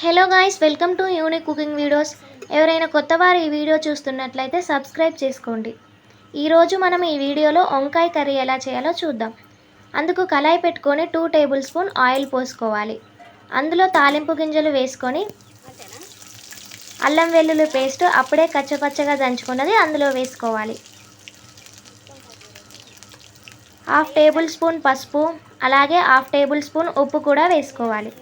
Hello guys welcome to unique cooking videos ఎవరైనా కొత్త వారు ఈ వీడియో చూస్తున్నట్లయితే సబ్స్క్రైబ్ చేసుకోండి. ఈరోజు మనం ఈ వీడియోలో వంకాయ కర్రీ ఎలా చేయాలో చూద్దాం. అందుకు కళాయి పెట్టుకొని టూ టేబుల్ స్పూన్ ఆయిల్ పోసుకోవాలి. అందులో తాలింపు గింజలు వేసుకొని అల్లం వెల్లుల్లి పేస్ట్ అప్పుడే కచ్చపచ్చగా దంచుకున్నది అందులో వేసుకోవాలి. హాఫ్ టేబుల్ స్పూన్ పసుపు అలాగే హాఫ్ టేబుల్ స్పూన్ ఉప్పు కూడా వేసుకోవాలి.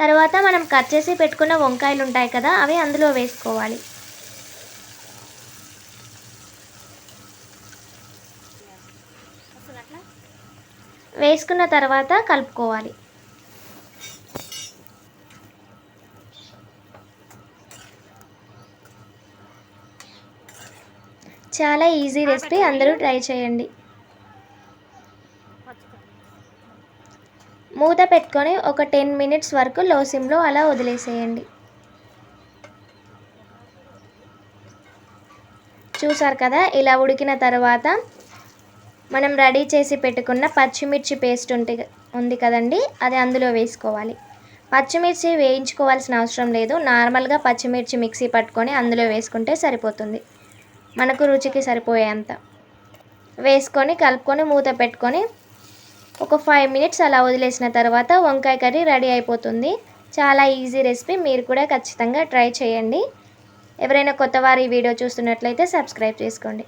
తర్వాత మనం కట్ చేసి పెట్టుకున్న వంకాయలు ఉంటాయి కదా అవి అందులో వేసుకోవాలి. వేసుకున్న తర్వాత కలుపుకోవాలి. చాలా ఈజీ రెసిపీ అందరూ ట్రై చేయండి. మూత పెట్టుకొని ఒక టెన్ మినిట్స్ వరకు లో సిమ్లో అలా వదిలేసేయండి. చూసారు కదా ఇలా ఉడికిన తర్వాత మనం రెడీ చేసి పెట్టుకున్న పచ్చిమిర్చి పేస్ట్ ఉంటే ఉంది కదండి అది అందులో వేసుకోవాలి. పచ్చిమిర్చి వేయించుకోవాల్సిన అవసరం లేదు నార్మల్గా పచ్చిమిర్చి మిక్సీ పట్టుకొని అందులో వేసుకుంటే సరిపోతుంది. మనకు రుచికి సరిపోయేంత. వేసుకొని కలుపుకొని మూత పెట్టుకొని ఒక ఫైవ్ మినిట్స్ అలా వదిలేసిన తర్వాత వంకాయ కర్రీ రెడీ అయిపోతుంది. చాలా ఈజీ రెసిపీ మీరు కూడా ఖచ్చితంగా ట్రై చేయండి. ఎవరైనా కొత్త వారు ఈ వీడియో చూస్తున్నట్లయితే సబ్స్క్రైబ్ చేసుకోండి.